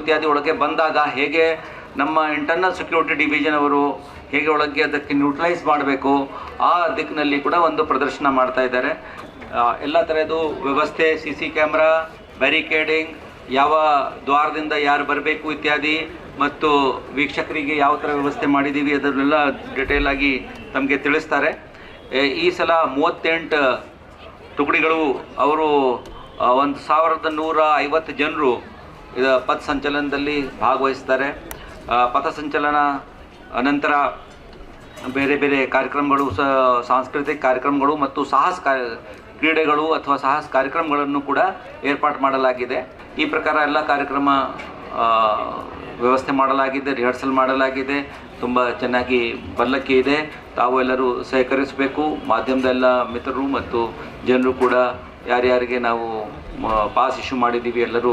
ಇತ್ಯಾದಿ ಒಳಗೆ ಬಂದಾಗ ಹೇಗೆ ನಮ್ಮ ಇಂಟರ್ನಲ್ ಸೆಕ್ಯೂರಿಟಿ ಡಿವಿಷನ್ ಅವರು ಹೇಗೆ ಒಳಗೆ ಅದಕ್ಕೆ ನ್ಯೂಟ್ರಲೈಸ್ ಮಾಡಬೇಕು, ಆ ದಿಕ್ಕಿನಲ್ಲಿ ಕೂಡ ಒಂದು ಪ್ರದರ್ಶನ ಮಾಡ್ತಾ ಇದ್ದಾರೆ. ಎಲ್ಲ ಥರದ್ದು ವ್ಯವಸ್ಥೆ ಸಿ ಸಿ ಕ್ಯಾಮ್ರಾ ಬ್ಯಾರಿಕೇಡಿಂಗ್ ಯಾವ ದ್ವಾರದಿಂದ ಯಾರು ಬರಬೇಕು ಇತ್ಯಾದಿ, ಮತ್ತು ವೀಕ್ಷಕರಿಗೆ ಯಾವ ಥರ ವ್ಯವಸ್ಥೆ ಮಾಡಿದ್ದೀವಿ ಅದನ್ನೆಲ್ಲ ಡಿಟೇಲ್ ಆಗಿ ತಮಗೆ ತಿಳಿಸ್ತಾರೆ. ಈ ಸಲ ಮೂವತ್ತೆಂಟು ತುಕಡಿಗಳು ಅವರು ಒಂದು ಸಾವಿರದ ನೂರ ಐವತ್ತು ಜನರು ಇದು ಪಥ ಸಂಚಲನದಲ್ಲಿ ಭಾಗವಹಿಸ್ತಾರೆ. ಪಥ ಪಥಸಂಚಲನ ನಂತರ ಬೇರೆ ಬೇರೆ ಕಾರ್ಯಕ್ರಮಗಳು ಸಾಂಸ್ಕೃತಿಕ ಕಾರ್ಯಕ್ರಮಗಳು ಮತ್ತು ಸಾಹಸ ಕ್ರೀಡೆಗಳು ಅಥವಾ ಸಾಹಸ ಕಾರ್ಯಕ್ರಮಗಳನ್ನು ಕೂಡ ಏರ್ಪಾಡು ಮಾಡಲಾಗಿದೆ. ಈ ಪ್ರಕಾರ ಎಲ್ಲ ಕಾರ್ಯಕ್ರಮ ವ್ಯವಸ್ಥೆ ಮಾಡಲಾಗಿದೆ, ರಿಹರ್ಸಲ್ ಮಾಡಲಾಗಿದೆ. ತುಂಬ ಚೆನ್ನಾಗಿ ಬಲ್ಲಕ್ಕೆ ಇದೆ. ತಾವು ಎಲ್ಲರೂ ಸಹಕರಿಸಬೇಕು. ಮಾಧ್ಯಮದ ಎಲ್ಲ ಮಿತ್ರರು ಮತ್ತು ಜನರು ಕೂಡ ಯಾರ್ಯಾರಿಗೆ ನಾವು ಪಾಸ್ ಇಶ್ಯೂ ಮಾಡಿದ್ದೀವಿ ಎಲ್ಲರೂ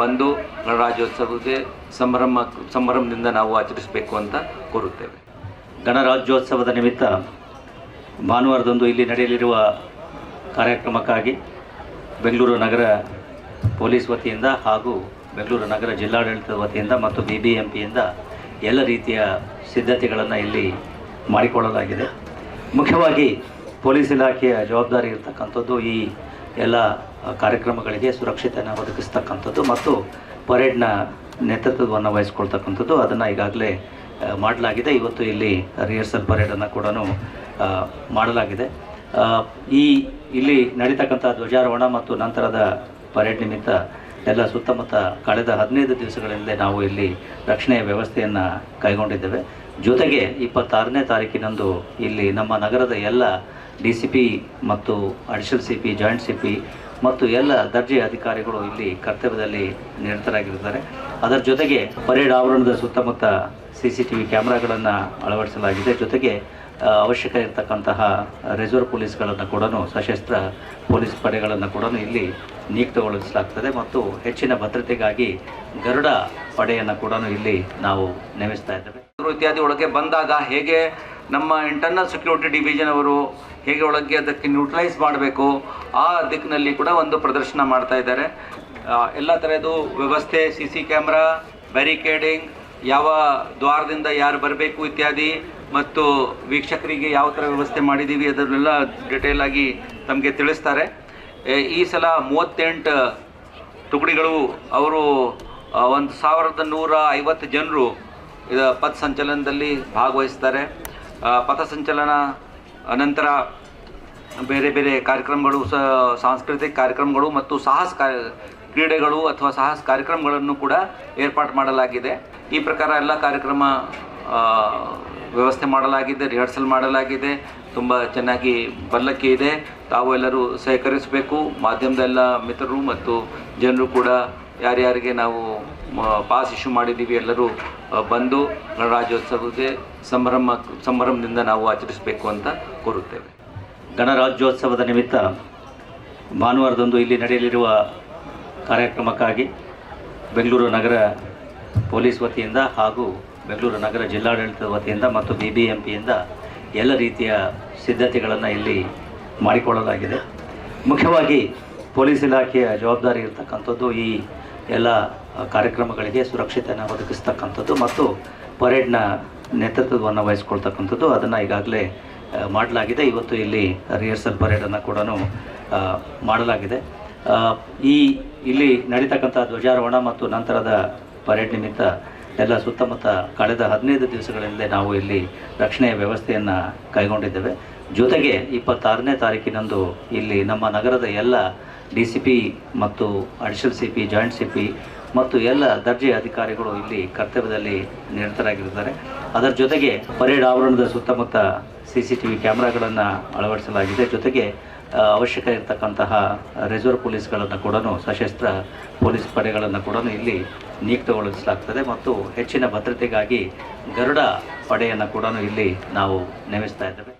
ಬಂದು ಗಣರಾಜ್ಯೋತ್ಸವಕ್ಕೆ ಸಂಭ್ರಮ, ಸಂಭ್ರಮದಿಂದ ನಾವು ಆಚರಿಸಬೇಕು ಅಂತ ಕೋರುತ್ತೇವೆ. ಗಣರಾಜ್ಯೋತ್ಸವದ ನಿಮಿತ್ತ ಭಾನುವಾರದಂದು ಇಲ್ಲಿ ನಡೆಯಲಿರುವ ಕಾರ್ಯಕ್ರಮಕ್ಕಾಗಿ ಬೆಂಗಳೂರು ನಗರ ಪೊಲೀಸ್ ವತಿಯಿಂದ ಹಾಗೂ ಬೆಂಗಳೂರು ನಗರ ಜಿಲ್ಲಾಡಳಿತದ ವತಿಯಿಂದ ಮತ್ತು ಬಿ ಬಿ ಎಂ ಪಿಯಿಂದ ಎಲ್ಲ ರೀತಿಯ ಸಿದ್ಧತೆಗಳನ್ನು ಇಲ್ಲಿ ಮಾಡಿಕೊಳ್ಳಲಾಗಿದೆ. ಮುಖ್ಯವಾಗಿ ಪೊಲೀಸ್ ಇಲಾಖೆಯ ಜವಾಬ್ದಾರಿ ಇರತಕ್ಕಂಥದ್ದು ಈ ಎಲ್ಲ ಕಾರ್ಯಕ್ರಮಗಳಿಗೆ ಸುರಕ್ಷತೆಯನ್ನು ಒದಗಿಸ್ತಕ್ಕಂಥದ್ದು ಮತ್ತು ಪರೇಡ್ನ ನೇತೃತ್ವವನ್ನು ವಹಿಸ್ಕೊಳ್ತಕ್ಕಂಥದ್ದು ಅದನ್ನು ಈಗಾಗಲೇ ಮಾಡಲಾಗಿದೆ. ಇವತ್ತು ಇಲ್ಲಿ ರಿಹರ್ಸಲ್ ಪರೇಡನ್ನು ಕೂಡ ಮಾಡಲಾಗಿದೆ. ಈ ಇಲ್ಲಿ ನಡೀತಕ್ಕಂಥ ಧ್ವಜಾರೋಹಣ ಮತ್ತು ನಂತರದ ಪರೇಡ್ ನಿಮಿತ್ತ ಎಲ್ಲ ಸುತ್ತಮುತ್ತ ಕಳೆದ ಹದಿನೈದು ದಿವಸಗಳಿಂದ ನಾವು ಇಲ್ಲಿ ರಕ್ಷಣೆಯ ವ್ಯವಸ್ಥೆಯನ್ನು ಕೈಗೊಂಡಿದ್ದೇವೆ. ಜೊತೆಗೆ ಇಪ್ಪತ್ತಾರನೇ ತಾರೀಕಿನಂದು ಇಲ್ಲಿ ನಮ್ಮ ನಗರದ ಎಲ್ಲ ಡಿ ಸಿ ಪಿ ಮತ್ತು additional C P, joint C P ಮತ್ತು ಎಲ್ಲ ದರ್ಜೆ ಅಧಿಕಾರಿಗಳು ಇಲ್ಲಿ ಕರ್ತವ್ಯದಲ್ಲಿ ನಿರತರಾಗಿರ್ತಾರೆ ಅದರ ಜೊತೆಗೆ ಪರೇಡ್ ಆವರಣದ ಸುತ್ತಮುತ್ತ ಸಿ ಸಿ ಟಿ ವಿ ಕ್ಯಾಮ್ರಾಗಳನ್ನು ಅಳವಡಿಸಲಾಗಿದೆ. ಜೊತೆಗೆ ಅವಶ್ಯಕ ಇರತಕ್ಕಂತಹ ರಿಸರ್ವ್ ಪೊಲೀಸ್ಗಳನ್ನು ಕೂಡ ಸಶಸ್ತ್ರ ಪೊಲೀಸ್ ಪಡೆಗಳನ್ನು ಕೂಡ ಇಲ್ಲಿ ನಿಯುಕ್ತಗೊಳಿಸಲಾಗ್ತದೆ ಮತ್ತು ಹೆಚ್ಚಿನ ಭದ್ರತೆಗಾಗಿ ಗರುಡ ಪಡೆಯನ್ನು ಕೂಡ ಇಲ್ಲಿ ನಾವು ನೇಮಿಸ್ತಾ ಇದ್ದೇವೆ. ಇತ್ಯಾದಿ ಒಳಗೆ ಬಂದಾಗ ಹೇಗೆ ನಮ್ಮ ಇಂಟರ್ನಲ್ ಸೆಕ್ಯೂರಿಟಿ ಡಿವಿಷನ್ ಅವರು ಹೇಗೆ ಒಳಗೆ ಅದಕ್ಕೆ ನ್ಯೂಟ್ರಲೈಸ್ ಮಾಡಬೇಕು, ಆ ದಿಕ್ಕಿನಲ್ಲಿ ಕೂಡ ಒಂದು ಪ್ರದರ್ಶನ ಮಾಡ್ತಾ ಇದ್ದಾರೆ. ಎಲ್ಲ ಥರದ್ದು ವ್ಯವಸ್ಥೆ ಸಿ ಸಿ ಕ್ಯಾಮ್ರಾ ಬ್ಯಾರಿಕೇಡಿಂಗ್ ಯಾವ ದ್ವಾರದಿಂದ ಯಾರು ಬರಬೇಕು ಇತ್ಯಾದಿ, ಮತ್ತು ವೀಕ್ಷಕರಿಗೆ ಯಾವ ಥರ ವ್ಯವಸ್ಥೆ ಮಾಡಿದ್ದೀವಿ ಅದನ್ನೆಲ್ಲ ಡಿಟೇಲ್ ಆಗಿ ತಮಗೆ ತಿಳಿಸ್ತಾರೆ. ಈ ಸಲ ಮೂವತ್ತೆಂಟು ತುಕಡಿಗಳು ಅವರು ಒಂದು ಸಾವಿರದ ನೂರ ಐವತ್ತು ಜನರು, ಇದು ಪಥ ಸಂಚಲನದಲ್ಲಿ ಭಾಗವಹಿಸ್ತಾರೆ. ಪಥಸಂಚಲನ ನಂತರ ಬೇರೆ ಬೇರೆ ಕಾರ್ಯಕ್ರಮಗಳು ಸಾಂಸ್ಕೃತಿಕ ಕಾರ್ಯಕ್ರಮಗಳು ಮತ್ತು ಸಾಹಸ ಕ್ರೀಡೆಗಳು ಅಥವಾ ಸಾಹಸ ಕಾರ್ಯಕ್ರಮಗಳನ್ನು ಕೂಡ ಏರ್ಪಾಡು ಮಾಡಲಾಗಿದೆ. ಈ ಪ್ರಕಾರ ಎಲ್ಲ ಕಾರ್ಯಕ್ರಮ ವ್ಯವಸ್ಥೆ ಮಾಡಲಾಗಿದೆ ರಿಹರ್ಸಲ್ ಮಾಡಲಾಗಿದೆ, ತುಂಬ ಚೆನ್ನಾಗಿ ಬಲ್ಲಕ್ಕೆ ಇದೆ. ತಾವು ಎಲ್ಲರೂ ಸಹಕರಿಸಬೇಕು. ಮಾಧ್ಯಮದ ಎಲ್ಲ ಮಿತ್ರರು ಮತ್ತು ಜನರು ಕೂಡ ಯಾರ್ಯಾರಿಗೆ ನಾವು ಪಾಸ್ ಇಶ್ಯೂ ಮಾಡಿದ್ದೀವಿ ಎಲ್ಲರೂ ಬಂದು ಗಣರಾಜ್ಯೋತ್ಸವಕ್ಕೆ ಸಂಭ್ರಮ, ಸಂಭ್ರಮದಿಂದ ನಾವು ಆಚರಿಸಬೇಕು ಅಂತ ಕೋರುತ್ತೇವೆ. ಗಣರಾಜ್ಯೋತ್ಸವದ ನಿಮಿತ್ತ ಭಾನುವಾರದಂದು ಇಲ್ಲಿ ನಡೆಯಲಿರುವ ಕಾರ್ಯಕ್ರಮಕ್ಕಾಗಿ ಬೆಂಗಳೂರು ನಗರ ಪೊಲೀಸ್ ವತಿಯಿಂದ ಹಾಗೂ ಬೆಂಗಳೂರು ನಗರ ಜಿಲ್ಲಾಡಳಿತದ ವತಿಯಿಂದ ಮತ್ತು ಬಿ ಬಿ ಎಂ ಪಿಯಿಂದ ಎಲ್ಲ ರೀತಿಯ ಸಿದ್ಧತೆಗಳನ್ನು ಇಲ್ಲಿ ಮಾಡಿಕೊಳ್ಳಲಾಗಿದೆ. ಮುಖ್ಯವಾಗಿ ಪೊಲೀಸ್ ಇಲಾಖೆಯ ಜವಾಬ್ದಾರಿ ಇರತಕ್ಕಂಥದ್ದು, ಈ ಎಲ್ಲ ಕಾರ್ಯಕ್ರಮಗಳಿಗೆ ಸುರಕ್ಷತೆಯನ್ನು ಒದಗಿಸ್ತಕ್ಕಂಥದ್ದು ಮತ್ತು ಪರೇಡ್ನ ನೇತೃತ್ವವನ್ನು ವಹಿಸ್ಕೊಳ್ತಕ್ಕಂಥದ್ದು, ಅದನ್ನು ಈಗಾಗಲೇ ಮಾಡಲಾಗಿದೆ. ಇವತ್ತು ಇಲ್ಲಿ ರಿಹರ್ಸಲ್ ಪರೇಡನ್ನು ಕೂಡ ಮಾಡಲಾಗಿದೆ. ಈ, ಇಲ್ಲಿ ನಡೀತಕ್ಕಂಥ ಧ್ವಜಾರೋಹಣ ಮತ್ತು ನಂತರದ ಪರೇಡ್ ನಿಮಿತ್ತ ಎಲ್ಲ ಸುತ್ತಮುತ್ತ ಕಳೆದ ಹದಿನೈದು ದಿವಸಗಳಿಂದ ನಾವು ಇಲ್ಲಿ ರಕ್ಷಣೆಯ ವ್ಯವಸ್ಥೆಯನ್ನು ಕೈಗೊಂಡಿದ್ದೇವೆ. ಜೊತೆಗೆ ಇಪ್ಪತ್ತಾರನೇ ತಾರೀಕಿನಂದು ಇಲ್ಲಿ ನಮ್ಮ ನಗರದ ಎಲ್ಲ ಡಿ ಸಿ ಪಿ ಮತ್ತು additional C P, joint C P ಮತ್ತು ಎಲ್ಲ ದರ್ಜೆ ಅಧಿಕಾರಿಗಳು ಇಲ್ಲಿ ಕರ್ತವ್ಯದಲ್ಲಿ ನಿರತರಾಗಿರ್ತಾರೆ ಅದರ ಜೊತೆಗೆ ಪರೇಡ್ ಆವರಣದ ಸುತ್ತಮುತ್ತ ಸಿ ಸಿ ಟಿ ವಿ ಕ್ಯಾಮ್ರಾಗಳನ್ನು ಅಳವಡಿಸಲಾಗಿದೆ. ಜೊತೆಗೆ ಅವಶ್ಯಕ ಇರತಕ್ಕಂತಹ ರಿಸರ್ವ್ ಪೊಲೀಸ್ಗಳನ್ನು ಕೂಡ ಸಶಸ್ತ್ರ ಪೊಲೀಸ್ ಪಡೆಗಳನ್ನು ಕೂಡ ಇಲ್ಲಿ ನಿಯುಕ್ತಗೊಳಿಸಲಾಗ್ತದೆ ಮತ್ತು ಹೆಚ್ಚಿನ ಭದ್ರತೆಗಾಗಿ ಗರುಡ ಪಡೆಯನ್ನು ಕೂಡ ಇಲ್ಲಿ ನಾವು ನೇಮಿಸ್ತಾ ಇದ್ದೇವೆ.